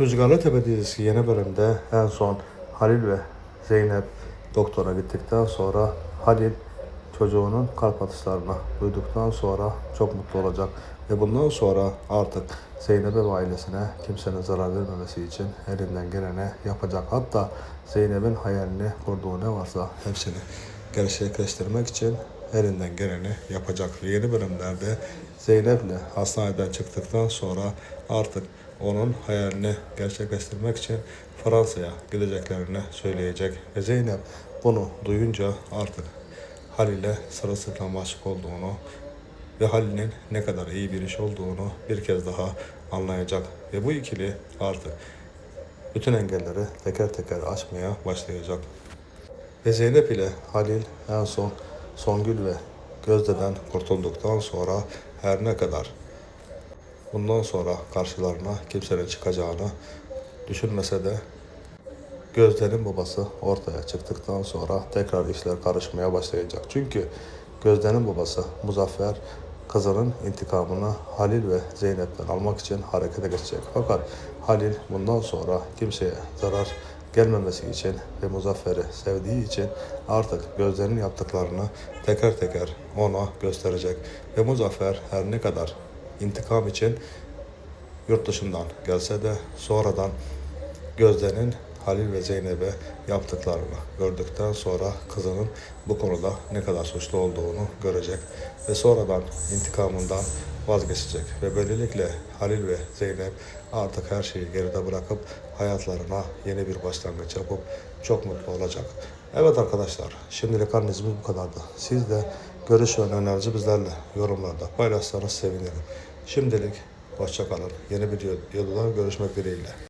Rüzgarlı Tepe dizisi yeni bölümde en son Halil ve Zeynep doktora gittikten sonra Halil çocuğunun kalp atışlarını duyduktan sonra çok mutlu olacak ve bundan sonra artık Zeynep'e ve ailesine kimsenin zarar vermemesi için elinden geleni yapacak. Hatta Zeynep'in hayalini kurduğu ne varsa hepsini gerçekleştirmek için elinden geleni yapacak. Yeni bölümlerde Zeynep'le hastaneden çıktıktan sonra artık onun hayalini gerçekleştirmek için Fransa'ya gideceklerini söyleyecek. Ve Zeynep bunu duyunca artık Halil'e sırılsıklam aşık olduğunu ve Halil'in ne kadar iyi bir iş olduğunu bir kez daha anlayacak. Ve bu ikili artık bütün engelleri teker teker aşmaya başlayacak. Ve Zeynep ile Halil en son Songül ve Gözde'den kurtulduktan sonra her ne kadar bundan sonra karşılarına kimsenin çıkacağını düşünmese de Gözde'nin babası ortaya çıktıktan sonra tekrar işler karışmaya başlayacak. Çünkü Gözde'nin babası Muzaffer kızının intikamını Halil ve Zeynep'ten almak için harekete geçecek. Fakat Halil bundan sonra kimseye zarar gelmemesi için ve Muzaffer'i sevdiği için artık Gözde'nin yaptıklarını teker teker ona gösterecek. Ve Muzaffer her ne kadar intikam için yurt dışından gelse de sonradan Gözde'nin Halil ve Zeynep'e yaptıklarını gördükten sonra kızının bu konuda ne kadar suçlu olduğunu görecek ve sonradan intikamından vazgeçecek ve böylelikle Halil ve Zeynep artık her şeyi geride bırakıp hayatlarına yeni bir başlangıç yapıp çok mutlu olacak. Evet arkadaşlar şimdilik analizimiz bu kadardı. Siz de görüş ve bizlerle yorumlarda paylaşsanız sevinirim. Şimdilik hoşçakalın. Yeni bir videoda görüşmek dileğiyle.